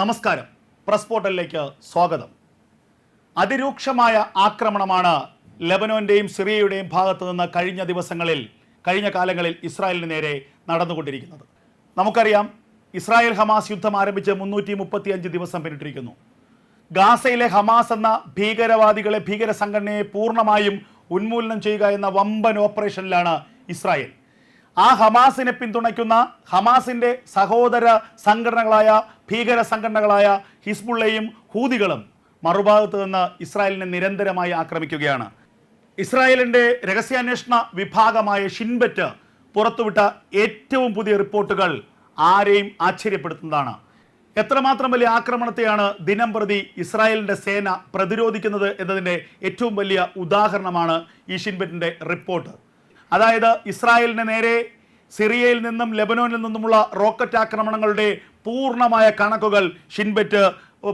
നമസ്കാരം. പ്രസ് പോർട്ടലിലേക്ക് സ്വാഗതം. അതിരൂക്ഷമായ ആക്രമണമാണ് ലബനോന്റെയും സിറിയയുടെയും ഭാഗത്തു നിന്ന് കഴിഞ്ഞ ദിവസങ്ങളിൽ കഴിഞ്ഞ കാലങ്ങളിൽ ഇസ്രായേലിന് നേരെ നടന്നുകൊണ്ടിരിക്കുന്നത്. നമുക്കറിയാം ഇസ്രായേൽ ഹമാസ് യുദ്ധം ആരംഭിച്ച് മുന്നൂറ്റി മുപ്പത്തിയഞ്ച് ദിവസം പിന്നിട്ടിരിക്കുന്നു. ഗാസയിലെ ഹമാസ് എന്ന ഭീകരവാദികളെ ഭീകര സംഘടനയെ പൂർണമായും ഉന്മൂലനം ചെയ്യുക എന്ന വമ്പൻ ഓപ്പറേഷനിലാണ് ഇസ്രായേൽ. ആ ഹമാസിനെ പിന്തുണയ്ക്കുന്ന ഹമാസിന്റെ സഹോദര സംഘടനകളായ ഭീകര സംഘടനകളായ ഹിസ്ബുള്ളയും ഹൂതികളും മറുഭാഗത്ത് നിന്ന് ഇസ്രായേലിനെ നിരന്തരമായി ആക്രമിക്കുകയാണ്. ഇസ്രായേലിന്റെ രഹസ്യാന്വേഷണ വിഭാഗമായ ഷിൻബറ്റ് പുറത്തുവിട്ട ഏറ്റവും പുതിയ റിപ്പോർട്ടുകൾ ആരെയും ആശ്ചര്യപ്പെടുത്തുന്നതാണ്. എത്രമാത്രം വലിയ ആക്രമണത്തെയാണ് ദിനം പ്രതി ഇസ്രായേലിന്റെ സേന പ്രതിരോധിക്കുന്നത് എന്നതിന്റെ ഏറ്റവും വലിയ ഉദാഹരണമാണ് ഈ ഷിൻബെറ്റിന്റെ റിപ്പോർട്ട്. അതായത് ഇസ്രായേലിന് നേരെ സിറിയയിൽ നിന്നും ലെബനോനിൽ നിന്നുമുള്ള റോക്കറ്റ് ആക്രമണങ്ങളുടെ പൂർണമായ കണക്കുകൾ ഷിൻബെറ്റ്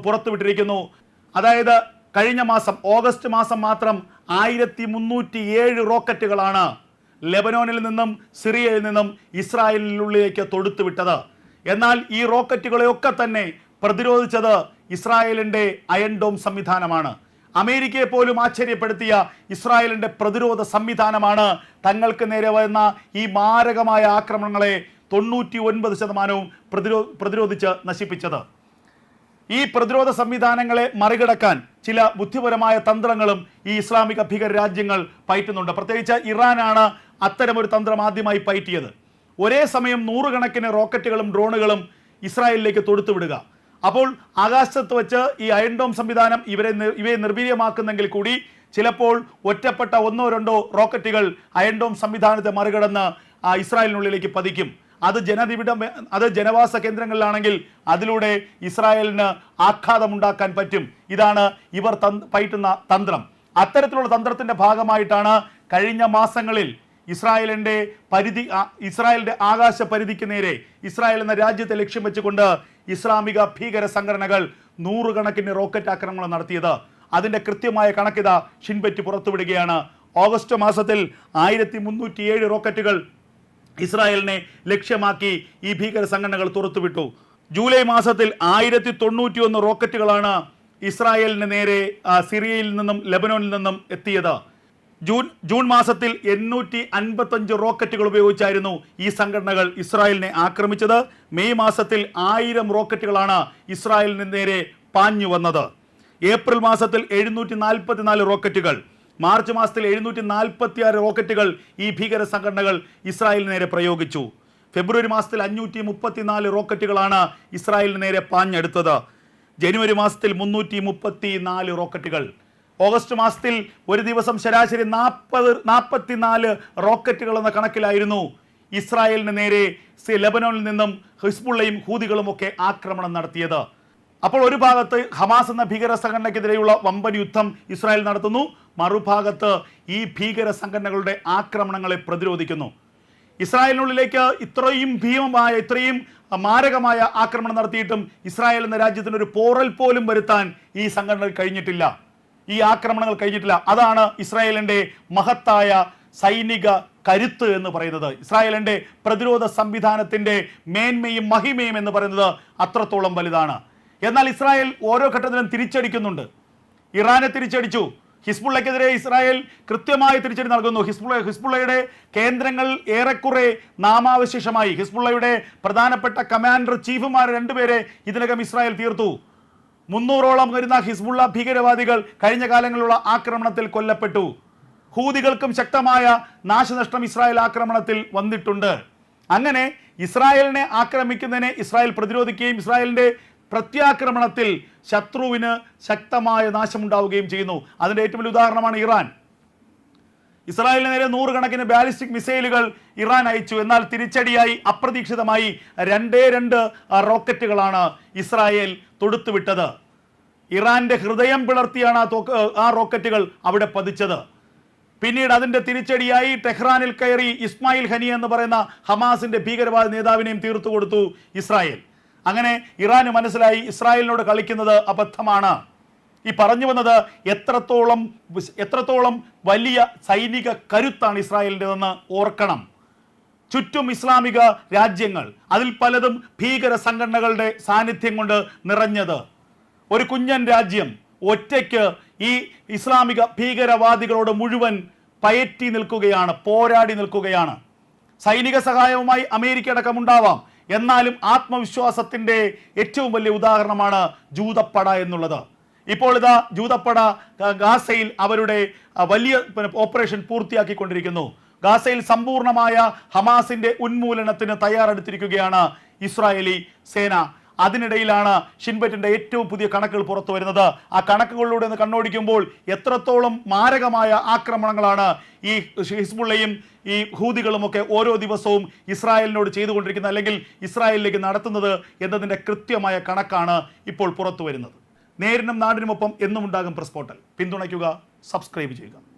പുറത്തുവിട്ടിരിക്കുന്നു. അതായത് കഴിഞ്ഞ മാസം ഓഗസ്റ്റ് മാസം മാത്രം ആയിരത്തി മുന്നൂറ്റി ഏഴ് റോക്കറ്റുകളാണ് ലെബനോനിൽ നിന്നും സിറിയയിൽ നിന്നും ഇസ്രായേലിനുള്ളിലേക്ക് തൊടുത്തുവിട്ടത്. എന്നാൽ ഈ റോക്കറ്റുകളെയൊക്കെ തന്നെ പ്രതിരോധിച്ചത് ഇസ്രായേലിന്റെ അയൺ ഡോം സംവിധാനമാണ്. അമേരിക്കയെ പോലും ആശ്ചര്യപ്പെടുത്തിയ ഇസ്രായേലിന്റെ പ്രതിരോധ സംവിധാനമാണ് തങ്ങൾക്ക് നേരെ വരുന്ന ഈ മാരകമായ ആക്രമണങ്ങളെ തൊണ്ണൂറ്റി ഒൻപത് ശതമാനവും പ്രതിരോ പ്രതിരോധിച്ച് നശിപ്പിച്ചത്. ഈ പ്രതിരോധ സംവിധാനങ്ങളെ മറികടക്കാൻ ചില ബുദ്ധിപരമായ തന്ത്രങ്ങളും ഈ ഇസ്ലാമിക ഭീകര രാജ്യങ്ങൾ പയറ്റുന്നുണ്ട്. പ്രത്യേകിച്ച് ഇറാനാണ് അത്തരമൊരു തന്ത്രം ആദ്യമായി പയറ്റിയത്. ഒരേ സമയം നൂറുകണക്കിന് റോക്കറ്റുകളും ഡ്രോണുകളും ഇസ്രായേലിലേക്ക് തൊടുത്തുവിടുക. അപ്പോൾ ആകാശത്ത് വെച്ച് ഈ അയൺഡോം സംവിധാനം ഇവരെ ഇവയെ നിർവീര്യമാക്കുന്നെങ്കിൽ കൂടി ചിലപ്പോൾ ഒറ്റപ്പെട്ട ഒന്നോ രണ്ടോ റോക്കറ്റുകൾ അയൺഡോം സംവിധാനത്തെ മറികടന്ന് ഇസ്രായേലിനുള്ളിലേക്ക് പതിക്കും. അത് ജനനിബിഡം അത് ജനവാസ കേന്ദ്രങ്ങളിലാണെങ്കിൽ അതിലൂടെ ഇസ്രായേലിന് ആഘാതമുണ്ടാക്കാൻ പറ്റും. ഇതാണ് ഇവർ പയറ്റുന്ന തന്ത്രം. അത്തരത്തിലുള്ള തന്ത്രത്തിന്റെ ഭാഗമായിട്ടാണ് കഴിഞ്ഞ മാസങ്ങളിൽ ഇസ്രായേലിന്റെ പരിധി ഇസ്രായേലിന്റെ ആകാശ പരിധിക്ക് നേരെ ഇസ്രായേൽ എന്ന രാജ്യത്തെ ലക്ഷ്യം വെച്ചുകൊണ്ട് ഇസ്ലാമിക ഭീകര സംഘടനകൾ നൂറുകണക്കിന് റോക്കറ്റ് ആക്രമണം നടത്തിയത്. അതിന്റെ കൃത്യമായ കണക്കിത ഷിൻബെറ്റ് പുറത്തുവിടുകയാണ്. ഓഗസ്റ്റ് മാസത്തിൽ ആയിരത്തി മുന്നൂറ്റി ഏഴ് റോക്കറ്റുകൾ ഇസ്രായേലിനെ ലക്ഷ്യമാക്കി ഈ ഭീകര സംഘടനകൾ തുറത്തുവിട്ടു. ജൂലൈ മാസത്തിൽ ആയിരത്തി തൊണ്ണൂറ്റി ഒന്ന് റോക്കറ്റുകളാണ് ഇസ്രായേലിന് നേരെ സിറിയയിൽ നിന്നും ലെബനോനിൽ നിന്നും എത്തിയത്. ജൂൺ ജൂൺ മാസത്തിൽ എണ്ണൂറ്റി അൻപത്തഞ്ച് റോക്കറ്റുകൾ ഉപയോഗിച്ചായിരുന്നു ഈ സംഘടനകൾ ഇസ്രായേലിനെ ആക്രമിച്ചത്. മെയ് മാസത്തിൽ ആയിരം റോക്കറ്റുകളാണ് ഇസ്രായേലിന് നേരെ പാഞ്ഞു വന്നത്. ഏപ്രിൽ മാസത്തിൽ എഴുന്നൂറ്റി നാൽപ്പത്തിനാല് റോക്കറ്റുകൾ മാർച്ച് മാസത്തിൽ എഴുന്നൂറ്റി നാൽപ്പത്തി ആറ് റോക്കറ്റുകൾ ഈ ഭീകര സംഘടനകൾ ഇസ്രായേലിന് നേരെ പ്രയോഗിച്ചു. ഫെബ്രുവരി മാസത്തിൽ അഞ്ഞൂറ്റി മുപ്പത്തിനാല് റോക്കറ്റുകളാണ് ഇസ്രായേലിന് നേരെ പാഞ്ഞെടുത്തത്. ജനുവരി മാസത്തിൽ മുന്നൂറ്റി മുപ്പത്തി നാല് റോക്കറ്റുകൾ ഓഗസ്റ്റ് മാസത്തിൽ ഒരു ദിവസം ശരാശരി നാൽപ്പത് നാൽപ്പത്തിനാല് റോക്കറ്റുകൾ എന്ന കണക്കിലായിരുന്നു ഇസ്രായേലിന് നേരെ ലെബനോനിൽ നിന്നും ഹിസ്ബുള്ളയും ഹൂതികളും ഒക്കെ ആക്രമണം നടത്തിയത്. അപ്പോൾ ഒരു ഭാഗത്ത് ഹമാസ് എന്ന ഭീകര സംഘടനയ്ക്കെതിരെയുള്ള വമ്പൻ യുദ്ധം ഇസ്രായേൽ നടത്തുന്നു. മറുഭാഗത്ത് ഈ ഭീകര സംഘടനകളുടെ ആക്രമണങ്ങളെ പ്രതിരോധിക്കുന്നു. ഇസ്രായേലിനുള്ളിലേക്ക് ഇത്രയും ഭീമമായ ഇത്രയും മാരകമായ ആക്രമണം നടത്തിയിട്ടും ഇസ്രായേൽ എന്ന രാജ്യത്തിന് ഒരു പോറൽ പോലും വരുത്താൻ ഈ സംഘടനകൾ കഴിഞ്ഞിട്ടില്ല. ഈ ആക്രമണങ്ങൾ കഴിഞ്ഞിട്ടില്ല. അതാണ് ഇസ്രായേലിന്റെ മഹത്തായ സൈനിക കരുത്ത് എന്ന് പറയുന്നത്. ഇസ്രായേലിന്റെ പ്രതിരോധ സംവിധാനത്തിന്റെ മേന്മയും മഹിമയും എന്ന് പറയുന്നത് അത്രത്തോളം വലുതാണ്. എന്നാൽ ഇസ്രായേൽ ഓരോ ഘട്ടത്തിലും തിരിച്ചടിക്കുന്നുണ്ട്. ഇറാനെ തിരിച്ചടിച്ചു. ഹിസ്ബുള്ളക്കെതിരെ ഇസ്രായേൽ കൃത്യമായി തിരിച്ചടി നൽകുന്നു. ഹിസ്ബുള്ള ഹിസ്ബുള്ളയുടെ കേന്ദ്രങ്ങൾ ഏറെക്കുറെ നാമാവശേഷമായി. ഹിസ്ബുള്ളയുടെ പ്രധാനപ്പെട്ട കമാൻഡർ ചീഫുമാർ രണ്ടുപേരെ ഇതിനകം ഇസ്രായേൽ തീർത്തു. മുന്നൂറോളം വരുന്ന ഹിസ്ബുള്ള ഭീകരവാദികൾ കഴിഞ്ഞ കാലങ്ങളിലുള്ള ആക്രമണത്തിൽ കൊല്ലപ്പെട്ടു. ഹൂതികൾക്കും ശക്തമായ നാശനഷ്ടം ഇസ്രായേൽ ആക്രമണത്തിൽ വന്നിട്ടുണ്ട്. അങ്ങനെ ഇസ്രായേലിനെ ആക്രമിക്കുന്നതിനെ ഇസ്രായേൽ പ്രതിരോധിക്കുകയും ഇസ്രായേലിന്റെ പ്രത്യാക്രമണത്തിൽ ശത്രുവിന് ശക്തമായ നാശമുണ്ടാവുകയും ചെയ്യുന്നു. അതിന്റെ ഏറ്റവും വലിയ ഉദാഹരണമാണ് ഇറാൻ. ഇസ്രായേലിന് നേരെ നൂറുകണക്കിന് ബാലിസ്റ്റിക് മിസൈലുകൾ ഇറാൻ അയച്ചു. എന്നാൽ തിരിച്ചടിയായി അപ്രതീക്ഷിതമായി രണ്ടേ രണ്ട് റോക്കറ്റുകളാണ് ഇസ്രായേൽ തൊടുത്തുവിട്ടത്. ഇറാന്റെ ഹൃദയം പിളർത്തിയാണ് ആ ആ റോക്കറ്റുകൾ അവിടെ പതിച്ചത്. പിന്നീട് അതിന്റെ തിരിച്ചടിയായി ടെഹ്റാനിൽ കയറി ഇസ്മായിൽ ഹനി എന്ന് പറയുന്ന ഹമാസിന്റെ ഭീകരവാദ നേതാവിനെയും തീർത്തു കൊടുത്തു ഇസ്രായേൽ. അങ്ങനെ ഇറാന് മനസ്സിലായി ഇസ്രായേലിനോട് കളിക്കുന്നത് അബദ്ധമാണ്. ഈ പറഞ്ഞു വന്നത് എത്രത്തോളം എത്രത്തോളം വലിയ സൈനിക കരുത്താണ് ഇസ്രായേലിന്റെതെന്ന് ഓർക്കണം. ചുറ്റും ഇസ്ലാമിക രാജ്യങ്ങൾ അതിൽ പലതും ഭീകര സംഘടനകളുടെ സാന്നിധ്യം കൊണ്ട് നിറഞ്ഞത്. ഒരു കുഞ്ഞൻ രാജ്യം ഒറ്റയ്ക്ക് ഈ ഇസ്ലാമിക ഭീകരവാദികളോട് മുഴുവൻ പയറ്റി നിൽക്കുകയാണ് പോരാടി നിൽക്കുകയാണ്. സൈനിക സഹായവുമായി അമേരിക്ക അടക്കമുണ്ടാവാം എന്നാലും ആത്മവിശ്വാസത്തിന്റെ ഏറ്റവും വലിയ ഉദാഹരണമാണ് ജൂതപ്പട എന്നുള്ളത്. ഇപ്പോൾ ഇതാ ജൂതപ്പട ഗാസയിൽ അവരുടെ വലിയ ഓപ്പറേഷൻ പൂർത്തിയാക്കിക്കൊണ്ടിരിക്കുന്നു. ഗാസയിൽ സമ്പൂർണമായ ഹമാസിന്റെ ഉന്മൂലനത്തിന് തയ്യാറെടുത്തിരിക്കുകയാണ് ഇസ്രായേലി സേന. അതിനിടയിലാണ് ഷിൻബറ്റിന്റെ ഏറ്റവും പുതിയ കണക്കുകൾ പുറത്തു വരുന്നത്. ആ കണക്കുകളിലൂടെ ഒന്ന് കണ്ണോടിക്കുമ്പോൾ എത്രത്തോളം മാരകമായ ആക്രമണങ്ങളാണ് ഈ ഹിസ്ബുള്ളയും ഈ ഹൂതികളുമൊക്കെ ഓരോ ദിവസവും ഇസ്രായേലിനോട് ചെയ്തുകൊണ്ടിരിക്കുന്നത് അല്ലെങ്കിൽ ഇസ്രായേലിലേക്ക് നടത്തുന്നത് എന്നതിന്റെ കൃത്യമായ കണക്കാണ് ഇപ്പോൾ പുറത്തു വരുന്നത്. നേരിനും നാടിനുമൊപ്പം എന്നും ഉണ്ടാകും പ്രസ് പോർട്ടൽ പിന്തുണയ്ക്കുക സബ്സ്ക്രൈബ് ചെയ്യുക.